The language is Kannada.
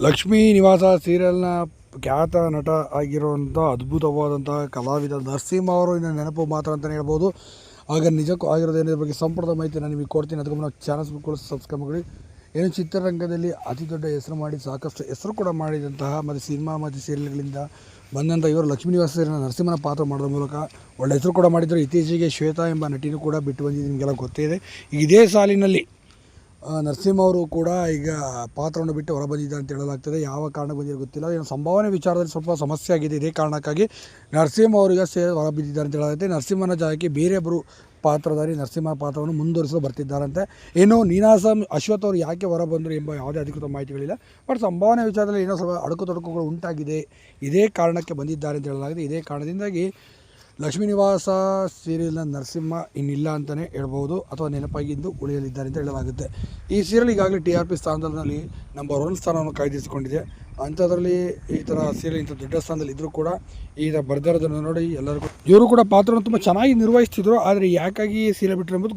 ಲಕ್ಷ್ಮೀ ನಿವಾಸ ಸೀರಿಯಲ್ನ ಖ್ಯಾತ ನಟ ಆಗಿರುವಂಥ ಅದ್ಭುತವಾದಂಥ ಕಲಾವಿದ ನರಸಿಂಹ ಅವರು ಇನ್ನು ನೆನಪು ಮಾತ್ರ ಅಂತಲೇ ಹೇಳ್ಬೋದು. ಆಗ ನಿಜಕ್ಕೂ ಆಗಿರೋದೇನಿದ್ರ ಬಗ್ಗೆ ಸಂಪೂರ್ಣ ಮಾಹಿತಿ ನಾನು ನಿಮಗೆ ಕೊಡ್ತೀನಿ. ಅದಕ್ಕೆ ನಾವು ಚಾನಲ್ಸ್ ಕೂಡ ಸಬ್ಸ್ಕ್ರೈಬ್ ಮಾಡಿ. ಏನು ಚಿತ್ರರಂಗದಲ್ಲಿ ಅತಿ ದೊಡ್ಡ ಹೆಸರು ಮಾಡಿ, ಸಾಕಷ್ಟು ಹೆಸರು ಕೂಡ ಮಾಡಿದಂತಹ ಮತ್ತು ಸಿನಿಮಾ ಮತ್ತು ಸೀರಿಯಲ್ಗಳಿಂದ ಬಂದಂಥ ಇವರು ಲಕ್ಷ್ಮೀ ನಿವಾಸ ನರಸಿಂಹನ ಪಾತ್ರ ಮಾಡೋದ್ರ ಮೂಲಕ ಒಳ್ಳೆ ಹೆಸರು ಕೂಡ ಮಾಡಿದ್ರು. ಇತ್ತೀಚೆಗೆ ಶ್ವೇತಾ ಎಂಬ ನಟಿನೂ ಕೂಡ ಬಿಟ್ಟು ಬಂದಿದ್ದು ನಿಮಗೆಲ್ಲ ಗೊತ್ತೇ ಇದೆ. ಇದೇ ಸಾಲಿನಲ್ಲಿ ನರಸಿಂಹ ಅವರು ಕೂಡ ಈಗ ಪಾತ್ರವನ್ನು ಬಿಟ್ಟು ಹೊರ ಬಂದಿದ್ದಾರೆ ಅಂತ ಹೇಳಲಾಗ್ತದೆ. ಯಾವ ಕಾರಣಕ್ಕೆ ಬಂದಿರೋ ಗೊತ್ತಿಲ್ಲ. ಏನು ಸಂಭಾವನೆ ವಿಚಾರದಲ್ಲಿ ಸ್ವಲ್ಪ ಸಮಸ್ಯೆ ಆಗಿದೆ. ಇದೇ ಕಾರಣಕ್ಕಾಗಿ ನರಸಿಂಹ ಅವರಿಗೆ ಸೇ ಹೊರ ಅಂತ ಹೇಳಲಾಗುತ್ತೆ. ನರಸಿಂಹನ ಜಾಗಕ್ಕೆ ಬೇರೆಯೊಬ್ಬರು ಪಾತ್ರಧಾರಿ ನರಸಿಂಹ ಪಾತ್ರವನ್ನು ಮುಂದುವರಿಸಲು ಬರ್ತಿದ್ದಾರಂತೆ. ಏನು ನೀನಾಸಂ ಅಶ್ವಥ್ ಅವರು ಯಾಕೆ ಹೊರ ಬಂದರು ಎಂಬ ಯಾವುದೇ ಅಧಿಕೃತ ಮಾಹಿತಿಗಳಿಲ್ಲ. ಬಟ್ ಸಂಭಾವನೆ ವಿಚಾರದಲ್ಲಿ ಏನೋ ಸ್ವಲ್ಪ ಅಡಕು ತೊಡಕುಗಳು ಉಂಟಾಗಿದೆ. ಇದೇ ಕಾರಣಕ್ಕೆ ಬಂದಿದ್ದಾರೆ ಅಂತ ಹೇಳಲಾಗಿದೆ ಇದೇ ಕಾರಣದಿಂದಾಗಿ ಲಕ್ಷ್ಮೀ ನಿವಾಸ ಸೀರಿಯಲ್ನ ನರಸಿಂಹ ಇನ್ನಿಲ್ಲ ಅಂತಲೇ ಹೇಳ್ಬೋದು ಅಥವಾ ನೆನಪಾಗಿದ್ದು ಉಳಿಯಲಿದ್ದಾರೆ ಅಂತ ಹೇಳಲಾಗುತ್ತೆ. ಈ ಸೀರಿಯಲ್ ಈಗಾಗಲೇ ಟಿ ಆರ್ ಪಿ ಸ್ಥಾನದಲ್ಲಿ ನಂಬರ್ ಒನ್ ಸ್ಥಾನವನ್ನು ಕಾಯ್ದಿರಿಸಿಕೊಂಡಿದೆ. ಅಂಥದ್ರಲ್ಲಿ ಈ ಥರ ಸೀರಿಯಲ್ ಇಂಥ ದೊಡ್ಡ ಸ್ಥಾನದಲ್ಲಿ ಇದ್ದರೂ ಕೂಡ ಈ ಥರ ಬರ್ದಿರೋದನ್ನು ನೋಡಿ ಎಲ್ಲರಿಗೂ ಇವರು ಕೂಡ ಪಾತ್ರವನ್ನು ತುಂಬ ಚೆನ್ನಾಗಿ ನಿರ್ವಹಿಸ್ತಿದ್ರು, ಆದರೆ ಯಾಕಾಗಿ ಸೀರಿಯಲ್ ಬಿಟ್ಟರು ಎಂಬುದು